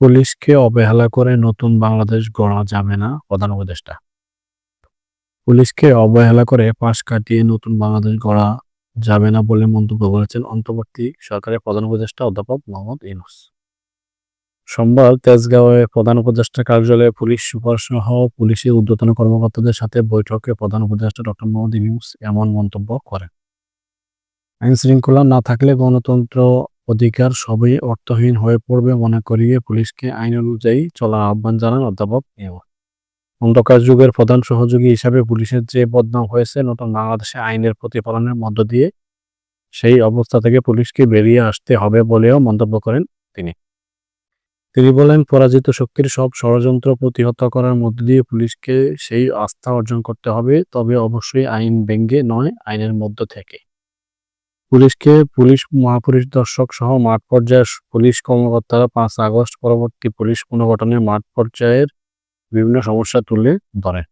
পুলিশকে অবহেলা করে নতুন বাংলাদেশ গড়া যাবে না প্রধান উপদেষ্টা। পুলিশকে অবহেলা করে পাশ কাটিয়ে নতুন বাংলাদেশ গড়া যাবে না বলে মন্তব্য করেছেন অন্তর্বর্তী সরকারের প্রধান উপদেষ্টা অধ্যাপক মোহাম্মদ ইউনুস। সোমবার তেজগাঁওয়ে প্রধান উপদেষ্টা কার্যালয়ে পুলিশ সুপার সহ পুলিশের ঊর্ধ্বতন কর্মকর্তাদের সাথে বৈঠকে প্রধান উপদেষ্টা ডক্টর মোহাম্মদ ইউনুস এমন মন্তব্য করেন। আইন শৃঙ্খলা না থাকলে গণতন্ত্র অধিকার সবই অর্থহীন হয়ে পড়বে মনে করিয়ে পুলিশকে আইন অনুযায়ী চলার আহ্বান জানান অধ্যাপক ইউনুস অন্ধকার যুগের প্রধান সহযোগী হিসাবে পুলিশের যে বদনাম হয়েছে, নতুন বাংলাদেশে আইনের প্রতিপালনের মধ্য দিয়ে সেই অবস্থা থেকে পুলিশকে বেরিয়ে আসতে হবে বলেও মন্তব্য করেন তিনি। তিনি বলেন, পরাজিত শক্তির সব ষড়যন্ত্র প্রতিহত করার মধ্য দিয়ে পুলিশকে সেই আস্থা অর্জন করতে হবে, তবে অবশ্যই আইন ব্যঙ্গে নয়, আইনের মধ্য থেকে। পুলিশকে পুলিশ মহাপরিদর্শক সহ মাঠ পর্যায়ের পুলিশ কর্মকর্তারা পাঁচ আগস্ট পরবর্তী পুলিশ পুনর্গঠনে মাঠ পর্যায়ের বিভিন্ন সমস্যা তুলে ধরেন